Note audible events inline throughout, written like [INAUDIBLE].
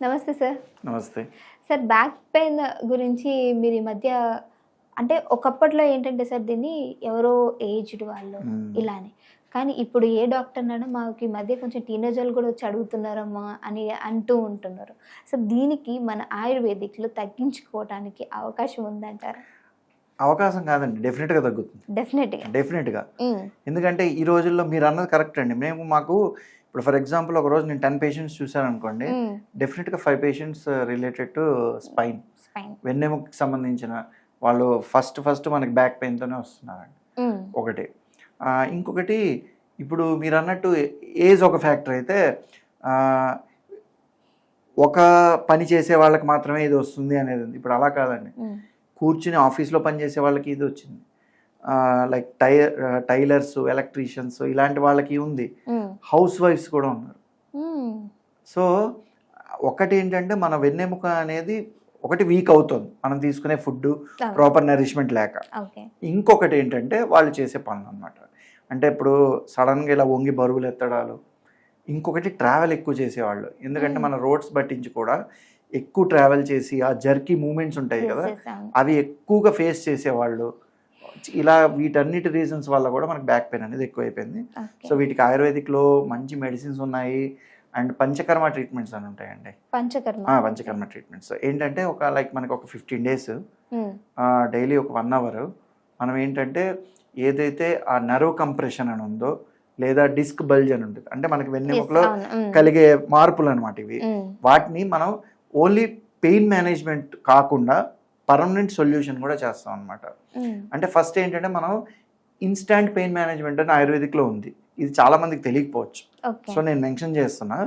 నమస్తే సార్. నమస్తే. Sir back pain గురించి మీరు ఈ మధ్య అంటే ఒకప్పట్లో ఏంటంటే సార్ దీన్ని ఎవరో ఏజ్డ్ వాళ్ళు. ఇలానే. కానీ ఇప్పుడు ఏ డాక్టర్ అన్నా మాకు ఈ మధ్య కొంచెం టీనేజ్ వాళ్ళు కూడా వచ్చి అడుగుతున్నారమ్మా అని అంటూ ఉంటున్నారు. సో దీనికి మన ఆయుర్వేదిక్లో తగ్గించుకోవడానికి అవకాశం ఉందంటారా? అవకాశం కాదండి. డెఫినెట్గా తగ్గుతుంది. డెఫినెట్గా డెఫినెట్గా ఎందుకంటే ఈ రోజుల్లో మీరు అన్నది కరెక్ట్ అండి. మేము మాకు ఇప్పుడు ఫర్ ఎగ్జాంపుల్ ఒక రోజు నేను టెన్ పేషెంట్స్ చూశాను అనుకోండి డెఫినెట్గా five patients related to spine వెన్నెముకకి సంబంధించిన వాళ్ళు ఫస్ట్ ఫస్ట్ మనకి బ్యాక్ పెయిన్తోనే వస్తున్నారండి. ఒకటి. ఇంకొకటి ఇప్పుడు మీరు అన్నట్టు ఏజ్ ఒక ఫ్యాక్టర్ అయితే ఒక పని చేసే వాళ్ళకి మాత్రమే ఇది వస్తుంది అనేది ఉంది. ఇప్పుడు అలా కాదండి. కూర్చుని ఆఫీస్లో పనిచేసే వాళ్ళకి ఇది వచ్చింది. లైక్ టై టైలర్స్ ఎలక్ట్రీషియన్స్ ఇలాంటి వాళ్ళకి ఉంది. హౌస్ వైఫ్స్ కూడా ఉన్నారు. సో ఒకటి ఏంటంటే మన వెన్నెముక అనేది ఒకటి వీక్ అవుతుంది. మనం తీసుకునే ఫుడ్ ప్రాపర్ నరిష్మెంట్ లేక. ఇంకొకటి ఏంటంటే వాళ్ళు చేసే పనులు అనమాట అంటే ఇప్పుడు సడన్గా ఇలా వంగి బరువులు ఎత్తడాలు. ఇంకొకటి ట్రావెల్ ఎక్కువ చేసేవాళ్ళు. ఎందుకంటే మన రోడ్స్ పట్టించి కూడా ఎక్కువ ట్రావెల్ చేసి ఆ జర్కీ మూమెంట్స్ ఉంటాయి కదా అవి ఎక్కువగా ఫేస్ చేసేవాళ్ళు. ఇలా వీటన్నిటి రీజన్స్ వల్ల కూడా మనకి బ్యాక్ పెయిన్ అనేది ఎక్కువైపోయింది. సో వీటికి ఆయుర్వేదిక్లో మంచి మెడిసిన్స్ ఉన్నాయి. అండ్ పంచకర్మ ట్రీట్మెంట్స్ అని ఉంటాయండి. పంచకర్మ. పంచకర్మ ట్రీట్మెంట్స్. ఏంటంటే ఒక లైక్ మనకి ఒక ఫిఫ్టీన్ డేస్. డైలీ ఒక వన్ అవర్. మనం ఏంటంటే ఏదైతే ఆ నర్వ్ కంప్రెషన్ అని ఉందో లేదా డిస్క్ బల్జ్ అని ఉంటుంది. అంటే మనకి వెన్నెముకలో. కలిగే మార్పులు అనమాట ఇవి. వాటిని మనం ఓన్లీ పెయిన్ మేనేజ్మెంట్ కాకుండా పర్మనెంట్ సొల్యూషన్ కూడా చేస్తాం అనమాట. అంటే ఫస్ట్ ఏంటంటే మనం ఇన్స్టాంట్ పెయిన్ మేనేజ్మెంట్ అని ఆయుర్వేదిక్లో ఉంది. ఇది చాలా మందికి తెలియకపోవచ్చు. సో నేను మెన్షన్ చేస్తున్నా.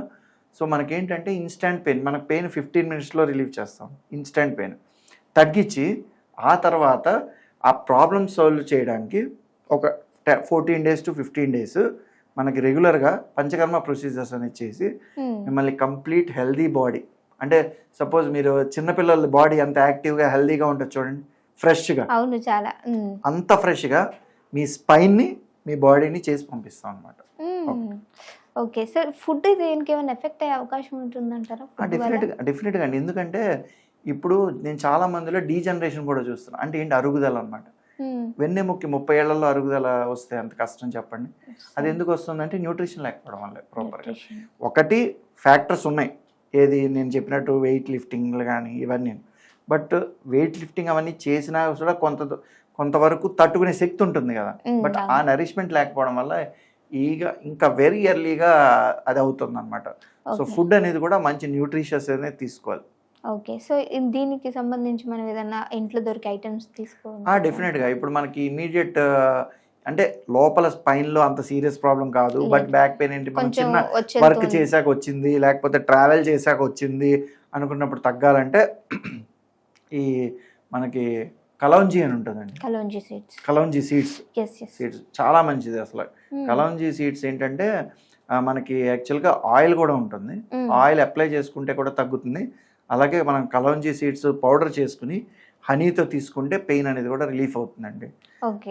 సో మనకేంటంటే ఇన్స్టాంట్ పెయిన్ మన పెయిన్ ఫిఫ్టీన్ మినిట్స్లో రిలీవ్ చేస్తాం. Instant pain. తగ్గించి ఆ తర్వాత ఆ ప్రాబ్లమ్ సాల్వ్ చేయడానికి ఒక fourteen days to fifteen days మనకి రెగ్యులర్గా పంచకర్మ ప్రొసీజర్స్ అనేది చేసి మ్మ్. మిమ్మల్ని కంప్లీట్ హెల్దీ బాడీ అంటే సపోజ్ మీరు చిన్నపిల్లల బాడీ అంత యాక్టివ్గా హెల్దీగా ఉంటుంది చూడండి ఫ్రెష్గా అవును చాలా. అంత ఫ్రెష్గా మీ స్పైన్ని మీ బాడీని చేసి పంపిస్తాం అనమాట. ఓకే. సార్ ఫుడ్ దేనికి ఏమైనా ఎఫెక్ట్ అయ్యే అవకాశం ఉంటుందంటారా? డెఫినెట్గా డెఫినెట్గా అండి. ఎందుకంటే ఇప్పుడు నేను చాలా మందిలో డీజనరేషన్ కూడా చూస్తున్నాను అంటే ఏంటి? అరుగుదల అనమాట. వెన్నెముక్కి ముప్పై ఏళ్ళలో అరుగుదల వస్తే అంత కష్టం చెప్పండి. అది ఎందుకు వస్తుందంటే న్యూట్రిషన్ లేకపోవడం వల్ల ప్రాపర్గా. ఒకటి ఫ్యాక్టర్స్ ఉన్నాయి. ఏది నేను చెప్పినట్టు వెయిట్ లిఫ్టింగ్లు కానీ ఇవన్నీ. బట్ వెయిట్ లిఫ్టింగ్ అవన్నీ చేసినా కూడా కొంత కొంతవరకు తట్టుకునే శక్తి ఉంటుంది కదా. బట్ ఆ. నరిష్మెంట్ లేకపోవడం వల్ల ఈగ ఇంకా వెరీ ఎర్లీగా అది అవుతుంది అనమాట సో. ఫుడ్ అనేది కూడా మంచి న్యూట్రిషియస్ అనేది తీసుకోవాలి. ఓకే సో దీనికి సంబంధించి మనం ఏదైనా ఇంట్లో దొరికే ఐటమ్స్ తీసుకోవాలి డెఫినెట్గా ఇప్పుడు మనకి ఇమీడియట్ అంటే లోపల స్పైన్లో అంత సీరియస్ ప్రాబ్లం కాదు లేదు. బట్ బ్యాక్ పెయిన్ ఏంటి మనం చిన్న వర్క్. చేశాక వచ్చింది లేకపోతే ట్రావెల్ చేశాక వచ్చింది అనుకున్నప్పుడు తగ్గాలంటే [CLEARS THROAT] ఈ మనకి కలౌంజీ అని ఉంటుందండి. Kalonji seeds. Kalonji seeds. Seeds చాలా మంచిది అసలు. కలౌంజీ సీడ్స్ ఏంటంటే మనకి యాక్చువల్గా ఆయిల్ కూడా ఉంటుంది. ఆయిల్ అప్లై చేసుకుంటే కూడా తగ్గుతుంది. అలాగే మనం కలౌంజీ సీడ్స్ పౌడర్ చేసుకుని హనీతో తీసుకుంటే పెయిన్ అనేది కూడా రిలీఫ్ అవుతుందండి.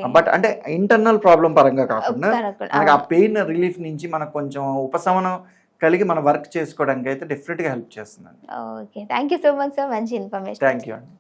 బట్ అంటే ఇంటర్నల్ ప్రాబ్లం పరంగా కాకుండా. మనకి ఆ. ఆ, పెయిన్ రిలీఫ్ నుంచి మనకు కొంచెం ఉపశమనం కలిగి మన వర్క్ చేసుకోవడానికి అయితే డెఫినెట్గా హెల్ప్ చేస్తుందండి. Okay. Thank you so much sir. మంచి ఇన్ఫర్మేషన్. థ్యాంక్ యూ అండి.